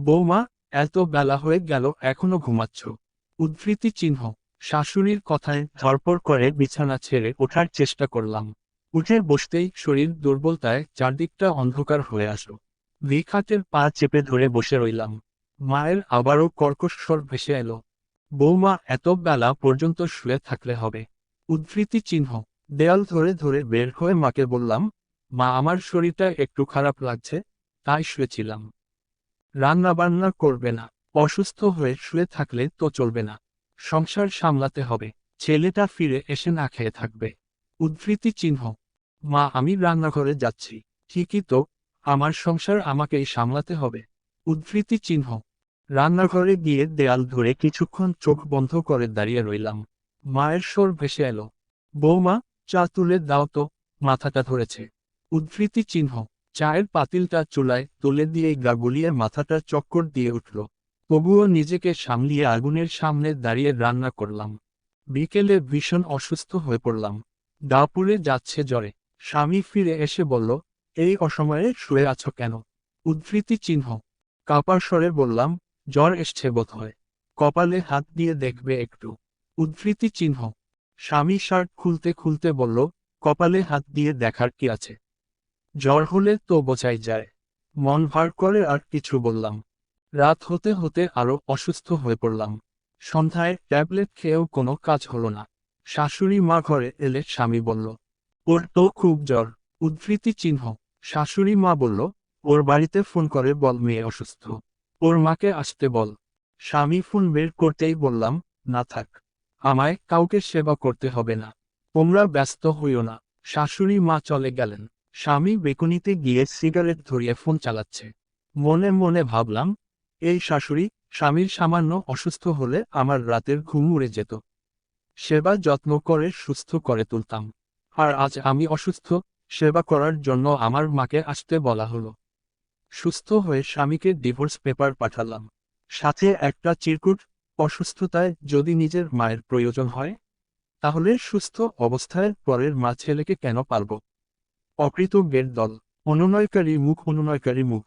বৌমা, এত বেলা হয়ে গেল, এখনও ঘুমাচ্ছ। উদ্ধৃতি চিহ্ন। শাশুড়ির কথায় ধরপড় করে বিছানা ছেড়ে ওঠার চেষ্টা করলাম। উঠে বসতেই শরীর দুর্বলতায় চারদিকটা অন্ধকার হয়ে আসলো। ভিখাটের পা চেপে ধরে বসে রইলাম। মায়ের আবারও কর্কশ স্বর ভেসে এলো। বৌমা, এত বেলা পর্যন্ত শুয়ে থাকলে হবে। উদ্ধৃতি চিহ্ন। দেয়াল ধরে ধরে বের হয়ে মাকে বললাম, মা, আমার শরীরটা একটু খারাপ লাগছে, তাই শুয়েছিলাম। রান্না বান্না করবে না। অসুস্থ হয়ে শুয়ে থাকলে তো চলবে না। সংসার সামলাতে হবে। ছেলেটা ফিরে এসে না খেয়ে থাকবে। উদ্ধৃতি চিহ্ন। মা, আমি রান্নাঘরে যাচ্ছি। ঠিকই তো, আমার সংসার আমাকেই সামলাতে হবে। উদ্ধৃতি চিহ্ন। রান্নাঘরে গিয়ে দেয়াল ধরে কিছুক্ষণ চোখ বন্ধ করে দাঁড়িয়ে রইলাম। মায়ের স্বর ভেসে এলো। বৌমা, চা তুলে দাও তো। মাথাটা ধরেছে। উদ্ধৃতি চিহ্ন। চায়ের পাতিলটা চুলায় তুলে দিয়ে গা গুলিয়ে মাথাটা চক্কর দিয়ে উঠল। তবুও নিজেকে সামলিয়ে আগুনের সামনে দাঁড়িয়ে রান্না করলাম। বিকেলে ভীষণ অসুস্থ হয়ে পড়লাম। দাপুরে যাচ্ছে জ্বরে। স্বামী ফিরে এসে বলল, এই অসময়ে শুয়ে আছো কেন? উদ্ধৃতি চিহ্ন। কাপার স্বরে বললাম, জ্বর এসছে বোধ হয় কপালে হাত দিয়ে দেখবে একটু। উদ্ধৃতি চিহ্ন। স্বামী শার্ট খুলতে খুলতে বলল, কপালে হাত দিয়ে দেখার কি আছে? জ্বর হলে তো বোঝাই যায়। মন ভার করে আর কিছু বললাম। রাত হতে হতে আরও অসুস্থ হয়ে পড়লাম। সন্ধ্যায় ট্যাবলেট খেয়েও কোনো কাজ হলো না। শাশুড়ি মা ঘরে এলে স্বামী বলল, ওর তো খুব জ্বর, উদ্ধৃতি চিহ্ন। শাশুড়ি মা বলল, ওর বাড়িতে ফোন করে বল মেয়ে অসুস্থ। ওর মাকে আসতে বল। স্বামী ফোন বের করতেই বললাম, না থাক, আমায় কাউকে সেবা করতে হবে না। তোমরা ব্যস্ত হইও না। শাশুড়ি মা চলে গেলেন। স্বামী বেকুনিতে গিয়ে সিগারেট ধরিয়ে ফোন চালাচ্ছে। মনে মনে ভাবলাম, এই শাশুড়ি, স্বামীর সামান্য অসুস্থ হলে আমার রাতের ঘুম উড়ে যেত। সেবা যত্ন করে সুস্থ করে তুলতাম। আর আজ আমি অসুস্থ, সেবা করার জন্য আমার মাকে আসতে বলা হলো। সুস্থ হয়ে স্বামীকে ডিভোর্স পেপার পাঠালাম। সাথে একটা চিরকুট, অসুস্থতায় যদি নিজের মায়ের প্রয়োজন হয়, তাহলে সুস্থ অবস্থায় পরের মা ছেলেকে কেন পারব? অকৃতজ্ঞের দল অনুনয়কারী মুখ অনুনয়কারী মুখ।